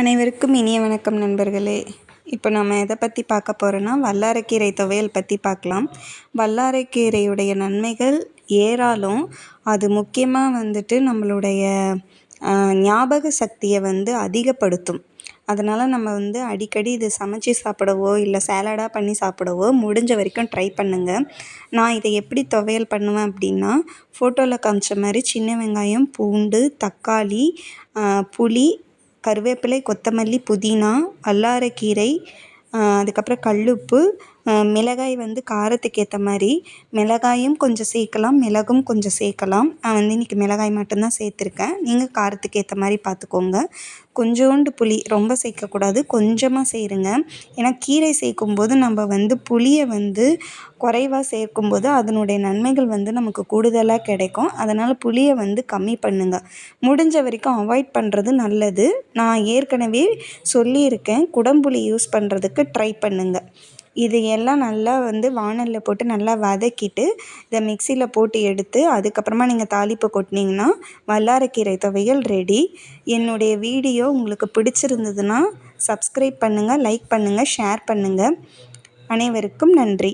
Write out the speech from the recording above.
அனைவருக்கும் இனிய வணக்கம் நண்பர்களே. இப்போ நம்ம எதை பற்றி பார்க்க போகிறோன்னா வல்லாரைக்கீரை துவையல் பற்றி பார்க்கலாம். வல்லாரைக்கீரையுடைய நன்மைகள் ஏராளம். அது முக்கியமாக வந்துட்டு நம்மளுடைய ஞாபக சக்தியை வந்து அதிகப்படுத்தும். அதனால் நம்ம வந்து அடிக்கடி இதை சமைச்சி சாப்பிடவோ இல்லை சேலடாக பண்ணி சாப்பிடவோ முடிஞ்ச வரைக்கும் ட்ரை பண்ணுங்கள் நான் இதை எப்படி துவையல் பண்ணுவேன் அப்படின்னா ஃபோட்டோவில் காமிச்ச மாதிரி சின்ன வெங்காயம் பூண்டு தக்காளி புளி கருவேப்பிலை கொத்தமல்லி புதினா வல்லாரைக்கீரை அதுக்கப்புறம் கல்லுப்பு மிளகாய் வந்து காரத்துக்கு ஏற்ற மாதிரி மிளகாயும் கொஞ்சம் சேர்க்கலாம் மிளகும் கொஞ்சம் சேர்க்கலாம். நான் வந்து இன்றைக்கி மிளகாய் மட்டும்தான் சேர்த்துருக்கேன். நீங்கள் காரத்துக்கு ஏற்ற மாதிரி பார்த்துக்கோங்க. கொஞ்சோண்டு புளி ரொம்ப சேர்க்கக்கூடாது. கொஞ்சமாக சேருங்க. ஏன்னா கீரை சேர்க்கும்போது நம்ம வந்து புளியை வந்து குறைவாக சேர்க்கும்போது அதனுடைய நன்மைகள் வந்து நமக்கு கூடுதலாக கிடைக்கும். அதனால் புளியை வந்து கம்மி பண்ணுங்கள் முடிஞ்ச வரைக்கும் அவாய்ட் பண்ணுறது நல்லது. நான் ஏற்கனவே சொல்லியிருக்கேன். குடம்புளி யூஸ் பண்ணுறதுக்கு ட்ரை பண்ணுங்கள் இது எல்லாம் நல்லா வந்து வானலில் போட்டு நல்லா வதக்கிட்டு இதை மிக்சியில் போட்டு எடுத்து அதுக்கப்புறமா நீங்கள் தாளிப்பு கொட்டினீங்கன்னா வல்லாரக்கீரை துவையல் ரெடி என்னுடைய வீடியோ உங்களுக்கு பிடிச்சிருந்ததுன்னா சப்ஸ்கிரைப் பண்ணுங்கள் லைக் பண்ணுங்கள் ஷேர் பண்ணுங்கள் அனைவருக்கும் நன்றி.